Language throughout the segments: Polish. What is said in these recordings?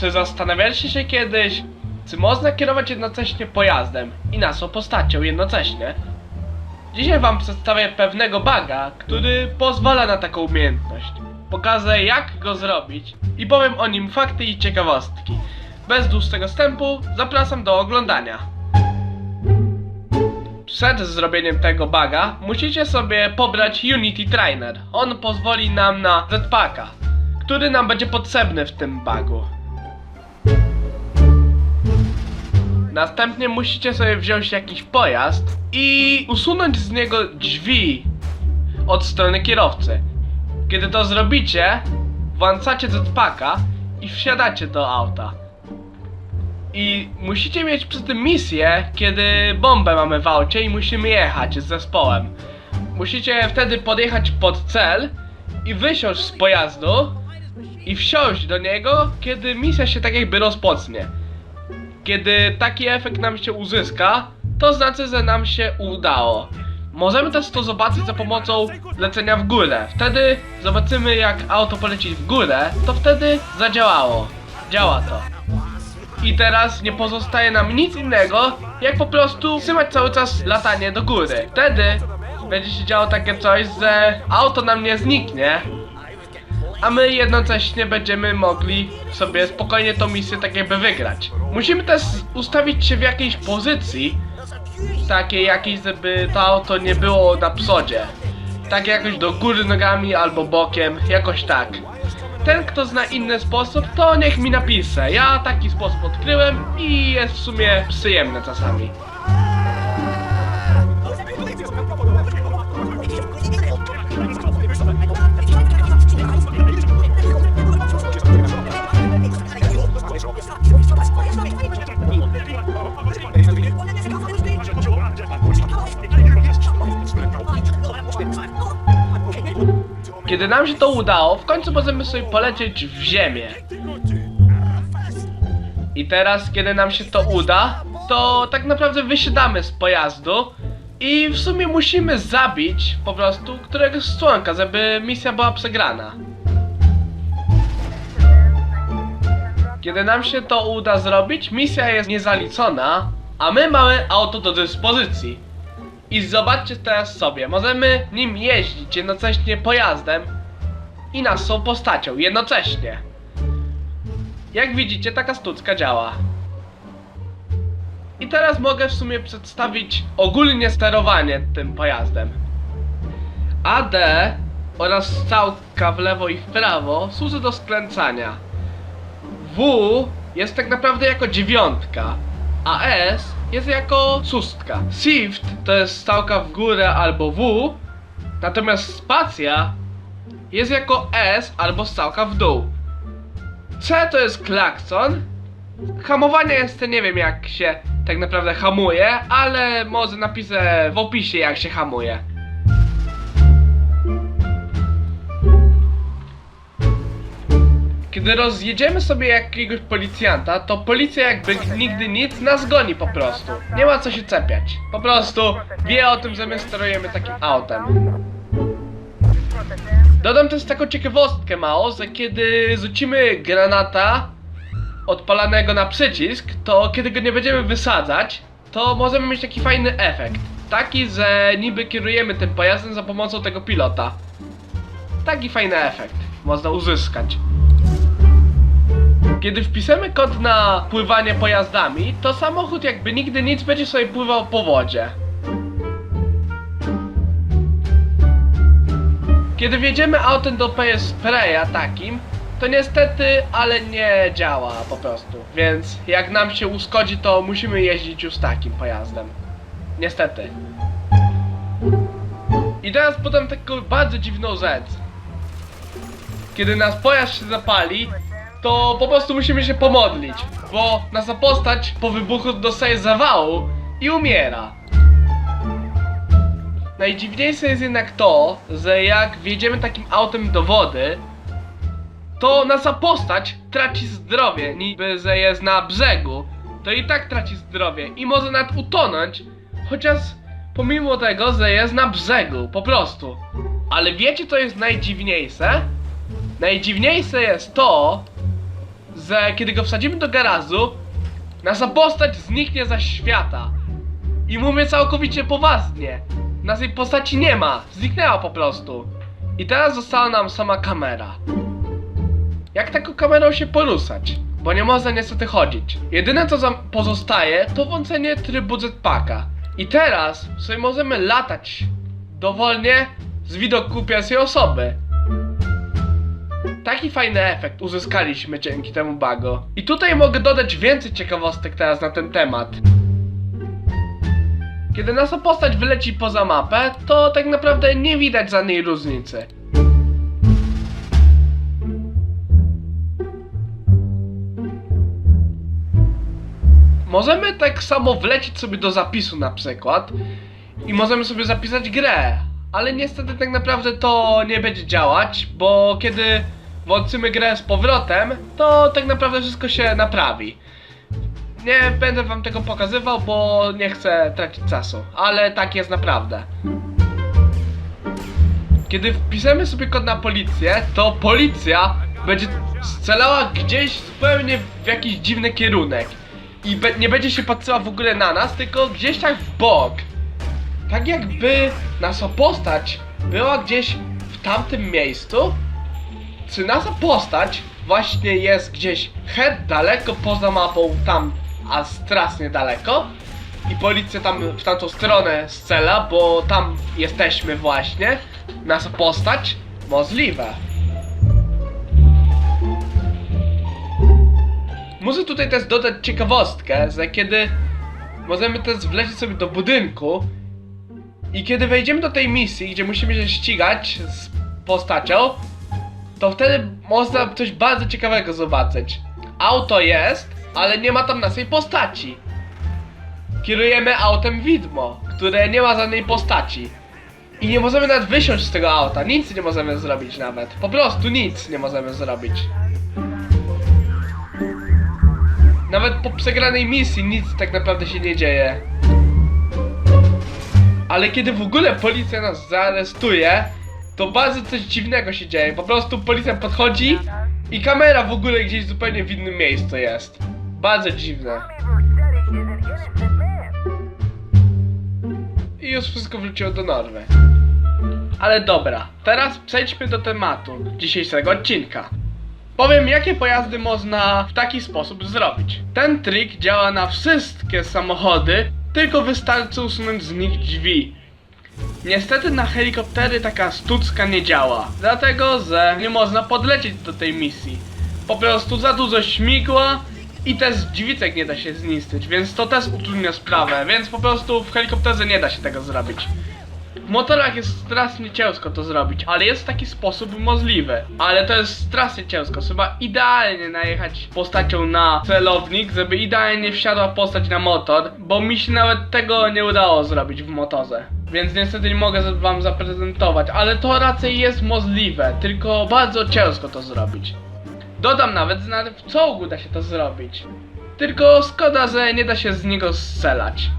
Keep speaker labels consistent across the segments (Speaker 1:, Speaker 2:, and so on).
Speaker 1: Czy zastanawialiście się kiedyś, czy można kierować jednocześnie pojazdem i naszą postacią jednocześnie? Dzisiaj wam przedstawię pewnego baga, który pozwala na taką umiejętność. Pokażę jak go zrobić i powiem o nim fakty i ciekawostki. Bez dłuższego wstępu zapraszam do oglądania. Przed zrobieniem tego baga musicie sobie pobrać Unity Trainer. On pozwoli nam na jetpacka, który nam będzie potrzebny w tym bagu. Następnie musicie sobie wziąć jakiś pojazd i usunąć z niego drzwi od strony kierowcy. Kiedy to zrobicie, włączacie jetpacka i wsiadacie do auta. I musicie mieć przy tym misję, kiedy bombę mamy w aucie i musimy jechać z zespołem. Musicie wtedy podjechać pod cel i wysiąść z pojazdu i wsiąść do niego, kiedy misja się tak jakby rozpocznie. Kiedy taki efekt nam się uzyska, to znaczy, że nam się udało. Możemy też to zobaczyć za pomocą lecenia w górę. Wtedy zobaczymy jak auto poleci w górę, to wtedy zadziałało. Działa to. I teraz nie pozostaje nam nic innego, jak po prostu trzymać cały czas latanie do góry. Wtedy będzie się działo takie coś, że auto nam nie zniknie, a my jednocześnie będziemy mogli sobie spokojnie tą misję tak jakby wygrać. Musimy też ustawić się w jakiejś pozycji, takiej jakiejś, żeby to auto nie było na przodzie. Tak jakoś do góry nogami albo bokiem, jakoś tak. Ten, kto zna inny sposób, to niech mi napisze. Ja taki sposób odkryłem i jest w sumie przyjemny czasami. Kiedy nam się to udało, w końcu możemy sobie polecieć w ziemię. I teraz, kiedy nam się to uda, to tak naprawdę wysiadamy z pojazdu i w sumie musimy zabić po prostu któregoś z członka, żeby misja była przegrana. Kiedy nam się to uda zrobić, misja jest niezaliczona, a my mamy auto do dyspozycji. I zobaczcie teraz sobie, możemy nim jeździć jednocześnie pojazdem i naszą postacią jednocześnie. Jak widzicie, taka sztuczka działa. I teraz mogę w sumie przedstawić ogólnie sterowanie tym pojazdem. AD oraz strzałka w lewo i w prawo służy do skręcania. W jest tak naprawdę jako dziewiątka, a S jest jako szóstka. Shift to jest stałka w górę albo W, natomiast spacja jest jako S albo stałka w dół. C to jest klakson. Hamowanie jest, nie wiem jak się tak naprawdę hamuje, ale może napiszę w opisie jak się hamuje. Kiedy rozjedziemy sobie jakiegoś policjanta, to policja jakby nigdy nic nas goni po prostu. Nie ma co się czepiać. Po prostu wie o tym, że my sterujemy takim autem. Dodam też taką ciekawostkę mało, że kiedy rzucimy granata odpalanego na przycisk, to kiedy go nie będziemy wysadzać, to możemy mieć taki fajny efekt. Taki, że niby kierujemy tym pojazdem za pomocą tego pilota. Taki fajny efekt można uzyskać. Kiedy wpiszemy kod na pływanie pojazdami, to samochód jakby nigdy nic będzie sobie pływał po wodzie. Kiedy wjedziemy autem do PS Spraya takim, to niestety, ale nie działa po prostu. Więc jak nam się uszkodzi, to musimy jeździć już takim pojazdem. Niestety. I teraz podam taką bardzo dziwną rzecz. Kiedy nasz pojazd się zapali, to po prostu musimy się pomodlić, bo nasza postać po wybuchu dostaje zawału i umiera. Najdziwniejsze jest jednak to, że jak wjedziemy takim autem do wody, to nasza postać traci zdrowie, niby że jest na brzegu, to i tak traci zdrowie i może nawet utonąć, chociaż pomimo tego, że jest na brzegu, po prostu. Ale wiecie co jest najdziwniejsze? Najdziwniejsze jest to, że kiedy go wsadzimy do garażu, nasza postać zniknie za świata. I mówię całkowicie poważnie. Naszej postaci nie ma, zniknęła po prostu. I teraz została nam sama kamera. Jak taką kamerą się poruszać? Bo nie można niestety chodzić. Jedyne co pozostaje to włączenie trybu jetpacka. I teraz sobie możemy latać dowolnie z widoku pierwszej osoby. Taki fajny efekt uzyskaliśmy dzięki temu bugu. I tutaj mogę dodać więcej ciekawostek teraz na ten temat. Kiedy nasza postać wyleci poza mapę, to tak naprawdę nie widać żadnej różnicy. Możemy tak samo wlecieć sobie do zapisu na przykład i możemy sobie zapisać grę, ale niestety tak naprawdę to nie będzie działać, bo kiedy włączymy grę z powrotem, to tak naprawdę wszystko się naprawi. Nie będę wam tego pokazywał, bo nie chcę tracić czasu, ale tak jest naprawdę. Kiedy wpiszemy sobie kod na policję, to policja będzie strzelała gdzieś zupełnie w jakiś dziwny kierunek. I be nie będzie się patrzyła w ogóle na nas, tylko gdzieś tak w bok. Tak jakby nasza postać była gdzieś w tamtym miejscu. Czy nasza postać właśnie jest gdzieś head daleko poza mapą, tam, a strasznie daleko? I policja tam w tamtą stronę strzela, bo tam jesteśmy właśnie. Nasza postać? Możliwe. Muszę tutaj też dodać ciekawostkę, że kiedy możemy też wlecieć sobie do budynku i kiedy wejdziemy do tej misji, gdzie musimy się ścigać z postacią, to wtedy można coś bardzo ciekawego zobaczyć. Auto jest, ale nie ma tam naszej postaci. Kierujemy autem widmo, które nie ma żadnej postaci. I nie możemy nawet wysiąść z tego auta, nic nie możemy zrobić nawet. Po prostu nic nie możemy zrobić. Nawet po przegranej misji nic tak naprawdę się nie dzieje. Ale kiedy w ogóle policja nas zaaresztuje, to bardzo coś dziwnego się dzieje. Po prostu policja podchodzi i kamera w ogóle gdzieś zupełnie w innym miejscu jest. Bardzo dziwne. I już wszystko wróciło do normy. Ale dobra, teraz przejdźmy do tematu dzisiejszego odcinka. Powiem, jakie pojazdy można w taki sposób zrobić. Ten trik działa na wszystkie samochody, tylko wystarczy usunąć z nich drzwi. Niestety na helikoptery taka sztuczka nie działa, dlatego że nie można podlecieć do tej misji. Po prostu za dużo śmigła i też dźwicek nie da się zniszczyć, więc to też utrudnia sprawę, więc po prostu w helikopterze nie da się tego zrobić. W motorach jest strasznie ciężko to zrobić, ale jest taki sposób możliwy. Ale to jest strasznie ciężko. Trzeba idealnie najechać postacią na celownik, żeby idealnie wsiadła postać na motor, bo mi się nawet tego nie udało zrobić w motorze. Więc niestety nie mogę wam zaprezentować, ale to raczej jest możliwe, tylko bardzo ciężko to zrobić. Dodam nawet, że w czołgu da się to zrobić. Tylko szkoda, że nie da się z niego strzelać.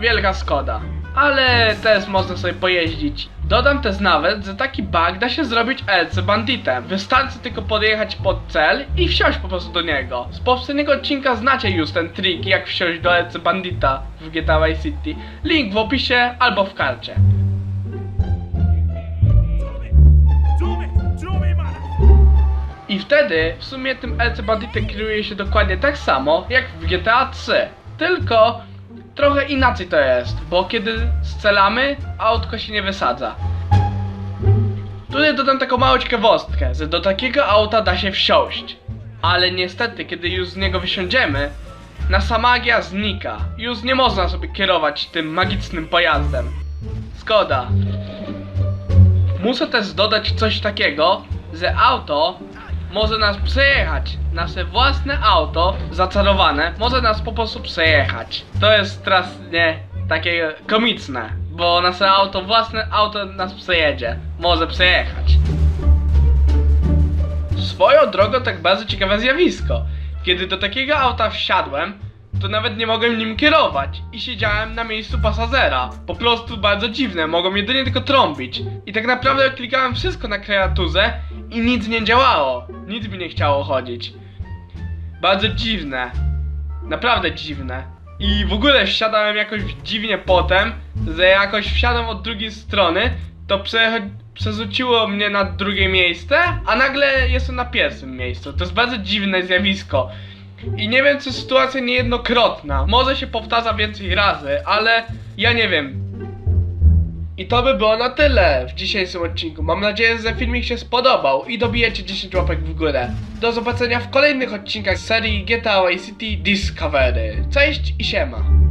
Speaker 1: Wielka szkoda. Ale też można sobie pojeździć. Dodam też nawet, że taki bug da się zrobić LC Banditem. Wystarczy tylko podjechać pod cel i wsiąść po prostu do niego. Z poprzedniego odcinka znacie już ten trik, jak wsiąść do LC Bandita w GTA Vice City. Link w opisie albo w karcie. I wtedy w sumie tym LC Banditem kieruje się dokładnie tak samo jak w GTA 3. Tylko trochę inaczej to jest, bo kiedy strzelamy, autko się nie wysadza. Tutaj dodam taką małą ciekawostkę, że do takiego auta da się wsiąść. Ale niestety, kiedy już z niego wysiądziemy, nasza magia znika. Już nie można sobie kierować tym magicznym pojazdem. Szkoda. Muszę też dodać coś takiego, że auto może nas przejechać. Nasze własne auto, zaczarowane, może nas po prostu przejechać. To jest strasznie takie komiczne, bo nasze auto, własne auto nas przejedzie. Może przejechać. Swoją drogą tak bardzo ciekawe zjawisko. Kiedy do takiego auta wsiadłem, to nawet nie mogłem nim kierować i siedziałem na miejscu pasażera. Po prostu bardzo dziwne, mogłem jedynie tylko trąbić. I tak naprawdę klikałem wszystko na kreaturze i nic nie działało. Nic mi nie chciało chodzić. Bardzo dziwne. Naprawdę dziwne. I w ogóle wsiadałem jakoś dziwnie potem, że jakoś wsiadam od drugiej strony, to przerzuciło mnie na drugie miejsce, a nagle jestem na pierwszym miejscu. To jest bardzo dziwne zjawisko. I nie wiem, czy sytuacja niejednokrotna. Może się powtarza więcej razy, ale ja nie wiem. I to by było na tyle w dzisiejszym odcinku. Mam nadzieję, że filmik się spodobał i dobijecie 10 łapek w górę. Do zobaczenia w kolejnych odcinkach serii GTA Vice City Discovery. Cześć i siema.